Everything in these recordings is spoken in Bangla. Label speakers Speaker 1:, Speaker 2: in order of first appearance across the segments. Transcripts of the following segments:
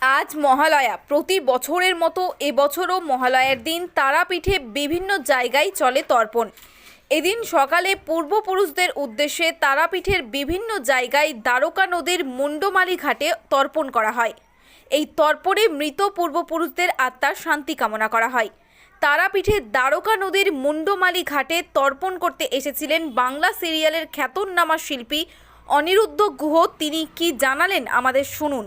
Speaker 1: আজ মহালয়া। প্রতি বছরের মতো এবছরও মহালয়ার দিন তারাপীঠে বিভিন্ন জায়গায় চলে তর্পণ। এদিন সকালে পূর্বপুরুষদের উদ্দেশ্যে তারাপীঠের বিভিন্ন জায়গায় দ্বারকা নদীর মুন্ডমালি ঘাটে তর্পণ করা হয়। এই তর্পণে মৃত পূর্বপুরুষদের আত্মার শান্তি কামনা করা হয়। তারাপীঠে দ্বারকা নদীর মুন্ডমালি ঘাটে তর্পণ করতে এসেছিলেন বাংলা সিরিয়ালের খ্যাতনামা শিল্পী অনিরুদ্ধ গুহ। তিনি কি জানালেন আমাদের শুনুন।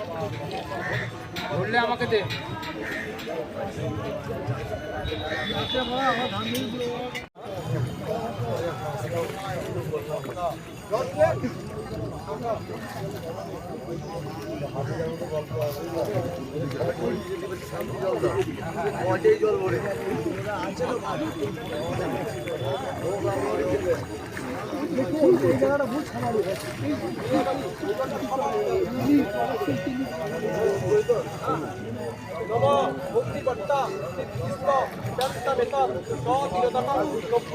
Speaker 2: শাপত্তং নম নম শাপত্তং
Speaker 3: বললে আমাকে দে।
Speaker 2: নম মুক্তিকর্তা বিষ্ণ দন্তবেতর সদিরতম লভ্য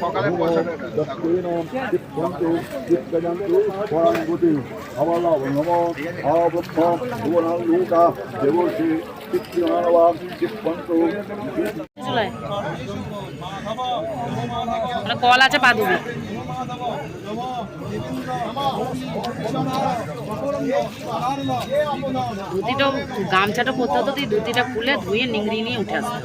Speaker 4: সকালে দক্ষিণ পরাঙ্গুতি অবলব নম অবক্ষ ভুবনালুকা দেবর্ষি দিক্ষিণানবা দিক্ষন্তু
Speaker 5: মানে কল আছে পা ধুবি ধুতিটা গামছাটা পরতে হতো তুই ধুয়ে নিংড়ি নিয়ে উঠে আসতে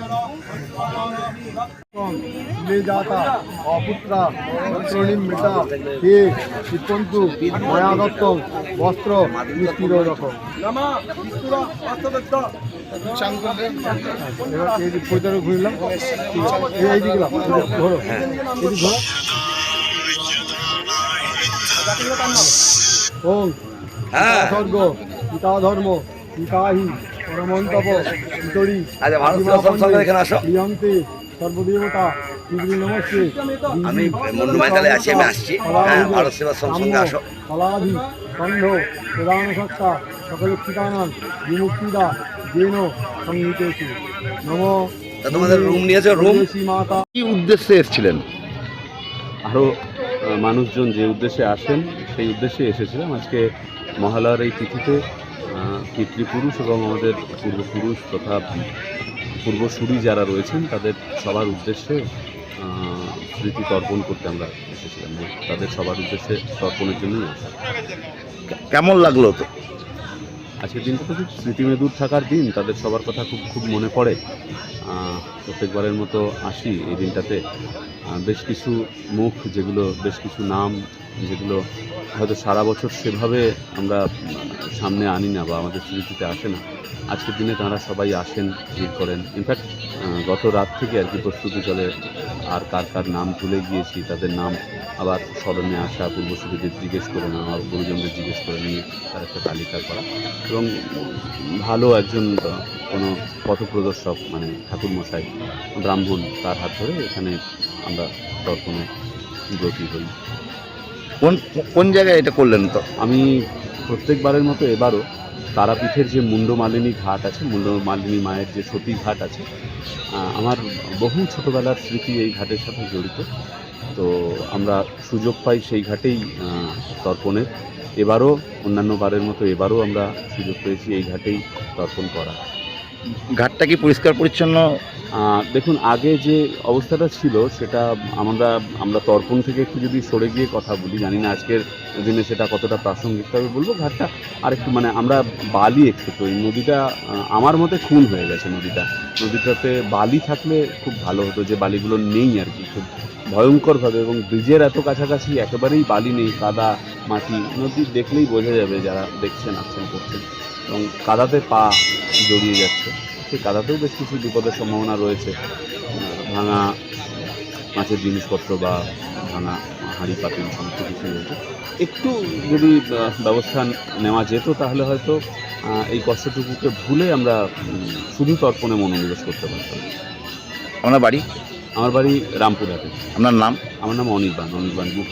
Speaker 4: বস্ত্র ঘুরলাম। ওম স্বর্গ পিতা ধর্ম পিতাহি পরমন্তপ পিতরি
Speaker 6: আচ্ছা, ভারত সঙ্গে এখানে আসো।
Speaker 4: প্রিয়ন্তে সর্বদেবতা
Speaker 6: আমি আছি, আমি আসছি। হ্যাঁ, ভারত সেবাশ্রম সঙ্গে আসো।
Speaker 4: ফলাধি কণ্ঠ প্রধান সত্তা সকল ক্ষিতানান বিমুক্তিদা জেন সংহিতেছি নম
Speaker 6: তোমাদের room নিয়েছো,
Speaker 4: মাতা
Speaker 6: কি উদ্দেশ্যে এসেছিলেন
Speaker 7: আরও মানুষজন যে উদ্দেশ্যে আসেন, সেই উদ্দেশ্যে এসেছিলাম। আজকে মহালয়ার এই তিথিতে পিতৃপুরুষ এবং আমাদের পূর্বপুরুষ তথা পূর্বসূরি যারা রয়েছেন, তাদের সবার উদ্দেশ্যে স্মৃতি তর্পণ করতে আমরা এসেছিলাম। তাদের সবার উদ্দেশ্যে তর্পণের জন্যই আসা।
Speaker 6: কেমন লাগল তো?
Speaker 7: আজকের দিনটা তো খুব স্মৃতিমেদুর থাকার দিন, তাদের সবার কথা খুব খুব মনে পড়ে। প্রত্যেকবারের মতো আসি এই দিনটাতে। বেশ কিছু মুখ, যেগুলো, বেশ কিছু নাম, যেগুলো হয়তো সারা বছর সেভাবে আমরা সামনে আনি না বা আমাদের স্মৃতিতে আসে না। আজকের দিনে তারা সবাই আসেন, ভিড় করেন। ইনফ্যাক্ট গত রাত থেকে আর কি প্রস্তুতি চলে, আর কার কার নাম তুলে গিয়েছি, তাদের নাম আবার স্মরণে আসা পূর্বসূরীদের জিজ্ঞেস করে নেওয়া গুরুজনদের জিজ্ঞেস করে নিয়ে তার একটা তালিকা করা। এবং ভালো একজন কোনো পথপ্রদর্শক মানে ঠাকুরমশাই ব্রাহ্মণ তার হাত ধরে এখানে আমরা তর্পণে ব্রতী হই।
Speaker 6: কোন কোন জায়গায় এটা করলেন তো?
Speaker 7: আমি প্রত্যেকবারের মতো এবারও তারাপীঠের যে মুন্ডমালিনী ঘাট আছে মুন্ডমালিনী মায়ের যে সতী ঘাট আছে আমার বহু ছোটোবেলার স্মৃতি এই ঘাটের সাথে জড়িত। তো আমরা সুযোগ পাই সেই ঘাটেই তর্পণের। এবারও, অন্যান্য বারের মতো এবারও আমরা সুযোগ পেয়েছি এই ঘাটেই তর্পণ করা।
Speaker 6: ঘাটটা কি পরিষ্কার পরিচ্ছন্ন?
Speaker 7: দেখুন, আগে যে অবস্থাটা ছিল, সেটা আমরা আমরা তর্পণ থেকে একটু যদি সরে গিয়ে কথা বলি, জানি না আজকের দিনে সেটা কতটা প্রাসঙ্গিক তবে বলব। ঘাটটা আর একটু মানে আমরা বালি একটু তো নদীটা আমার মতে খুন হয়ে গেছে নদীটা। নদীটাতে বালি থাকলে খুব ভালো হতো, যে বালিগুলো নেই আর কি, খুব ভয়ঙ্করভাবে এবং ব্রিজের এত কাছাকাছি একেবারেই বালি নেই, কাদা, মাটি, নদী দেখলেই বোঝা যাবে যারা দেখছেন, আসছেন, করছেন। এবং কাদাতে পা জড়িয়ে যাচ্ছে। সেই কাদাতেও বেশ কিছু বিপদের সম্ভাবনা রয়েছে। ভাঙা মাছের জিনিসপত্র বা ভাঙা হাঁড়ি পাতিল সমস্ত কিছু রয়েছে। একটু যদি ব্যবস্থা নেওয়া যেত তাহলে হয়তো এই কষ্টটুকুকে ভুলে আমরা শুধু তর্পণে মনোনিবেশ করতে পারতাম।
Speaker 6: আপনার বাড়ি?
Speaker 7: আমার বাড়ি রামপুরহাটে।
Speaker 6: আপনার নাম?
Speaker 7: আমার নাম অনির্বাণ অনির্বাণ গুহ।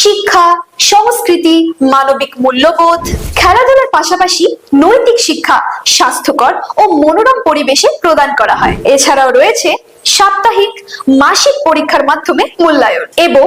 Speaker 8: শিক্ষা, সংস্কৃতি, মানবিক মূল্যবোধ, খেলাধুলার পাশাপাশি নৈতিক শিক্ষা স্বাস্থ্যকর ও মনোরম পরিবেশে প্রদান করা হয়। এছাড়াও রয়েছে সাপ্তাহিক মাসিক পরীক্ষার মাধ্যমে মূল্যায়ন এবং